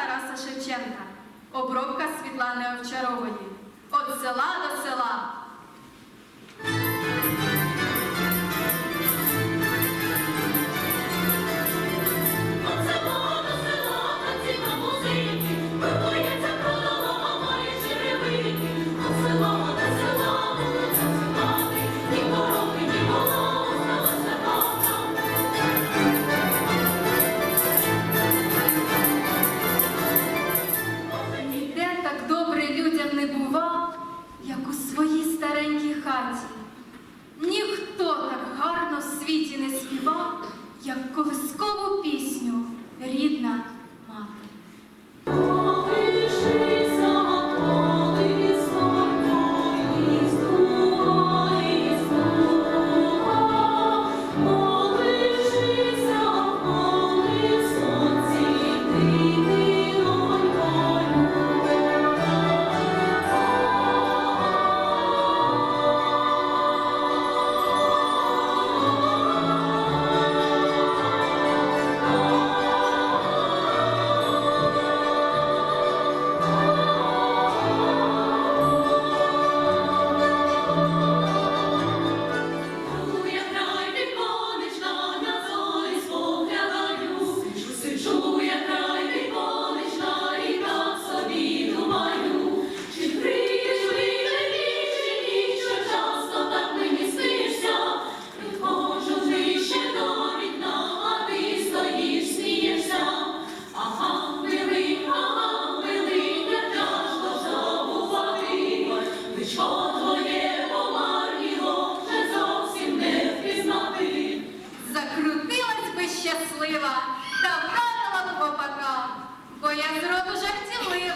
Тараса Шевченка, обробка Світлани Овчарової. От села до села. хаті. Ніхто так гарно в світі не співав, як ковискову пісню рідна. щаслива та вдарила в бо я з роду жартівлива.